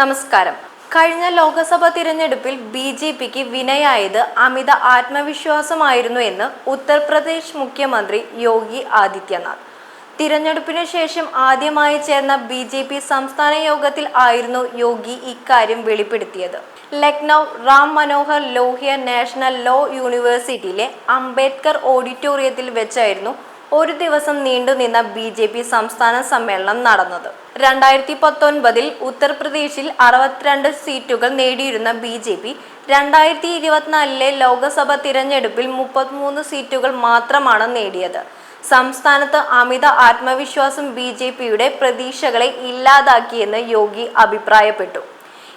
നമസ്കാരം. കഴിഞ്ഞ ലോക്സഭാ തിരഞ്ഞെടുപ്പിൽ ബി ജെ പിക്ക് വിനയായത് അമിത ആത്മവിശ്വാസമായിരുന്നു എന്ന് ഉത്തർപ്രദേശ് മുഖ്യമന്ത്രി യോഗി ആദിത്യനാഥ്. തിരഞ്ഞെടുപ്പിനു ശേഷം ആദ്യമായി ചേർന്ന ബി ജെ പി സംസ്ഥാന യോഗത്തിൽ ആയിരുന്നു യോഗി ഇക്കാര്യം വെളിപ്പെടുത്തിയത്. ലക്നൗ റാം മനോഹർ ലോഹ്യ നാഷണൽ ലോ യൂണിവേഴ്സിറ്റിയിലെ അംബേദ്കർ ഓഡിറ്റോറിയത്തിൽ വെച്ചായിരുന്നു ഒരു ദിവസം നീണ്ടുനിന്ന ബി ജെ പി സംസ്ഥാന സമ്മേളനം നടന്നത്. രണ്ടായിരത്തി പത്തൊൻപതിൽ ഉത്തർപ്രദേശിൽ അറുപത്തിരണ്ട് സീറ്റുകൾ നേടിയിരുന്ന ബി ജെ പി രണ്ടായിരത്തി ഇരുപത്തിനാലിലെ ലോക്സഭ തിരഞ്ഞെടുപ്പിൽ മുപ്പത്തിമൂന്ന് സീറ്റുകൾ മാത്രമാണ് നേടിയത്. സംസ്ഥാനത്ത് അമിത ആത്മവിശ്വാസം ബി ജെ പിയുടെ പ്രതീക്ഷകളെ ഇല്ലാതാക്കിയെന്ന് യോഗി അഭിപ്രായപ്പെട്ടു.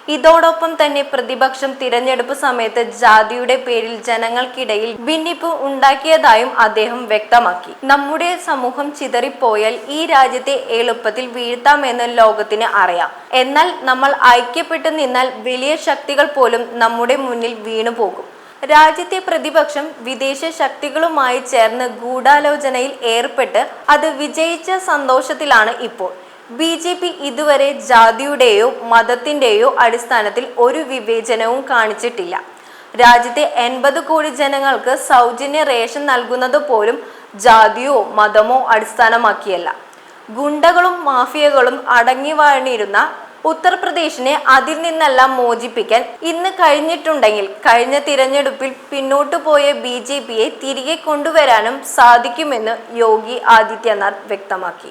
ഇതോടൊപ്പം തന്നെ പ്രതിപക്ഷം തിരഞ്ഞെടുപ്പ് സമയത്ത് ജാതിയുടെ പേരിൽ ജനങ്ങൾക്കിടയിൽ ഭിന്നിപ്പ് ഉണ്ടാക്കിയതായും അദ്ദേഹം വ്യക്തമാക്കി. നമ്മുടെ സമൂഹം ചിതറിപ്പോയാൽ ഈ രാജ്യത്തെ എളുപ്പത്തിൽ വീഴ്ത്താമെന്ന് ലോകത്തിന് അറിയാം. എന്നാൽ നമ്മൾ ഐക്യപ്പെട്ടു നിന്നാൽ വലിയ ശക്തികൾ പോലും നമ്മുടെ മുന്നിൽ വീണുപോകും. രാജ്യത്തെ പ്രതിപക്ഷം വിദേശ ശക്തികളുമായി ചേർന്ന് ഗൂഢാലോചനയിൽ ഏർപ്പെട്ട് അത് വിജയിച്ച സന്തോഷത്തിലാണ് ഇപ്പോൾ. ബി ജെ പി ഇതുവരെ ജാതിയുടെയോ മതത്തിന്റെയോ അടിസ്ഥാനത്തിൽ ഒരു വിവേചനവും കാണിച്ചിട്ടില്ല. രാജ്യത്തെ എൺപത് കോടി ജനങ്ങൾക്ക് സൗജന്യ റേഷൻ നൽകുന്നത് പോലും ജാതിയോ മതമോ അടിസ്ഥാനമാക്കിയല്ല. ഗുണ്ടകളും മാഫിയകളും അടങ്ങി വാണിരുന്ന ഉത്തർപ്രദേശിനെ അതിൽ നിന്നെല്ലാം മോചിപ്പിക്കാൻ ഇന്ന് കഴിഞ്ഞിട്ടുണ്ടെങ്കിൽ കഴിഞ്ഞ തിരഞ്ഞെടുപ്പിൽ പിന്നോട്ടു പോയ ബി ജെ പിയെ തിരികെ കൊണ്ടുവരാനും സാധിക്കുമെന്ന് യോഗി ആദിത്യനാഥ് വ്യക്തമാക്കി.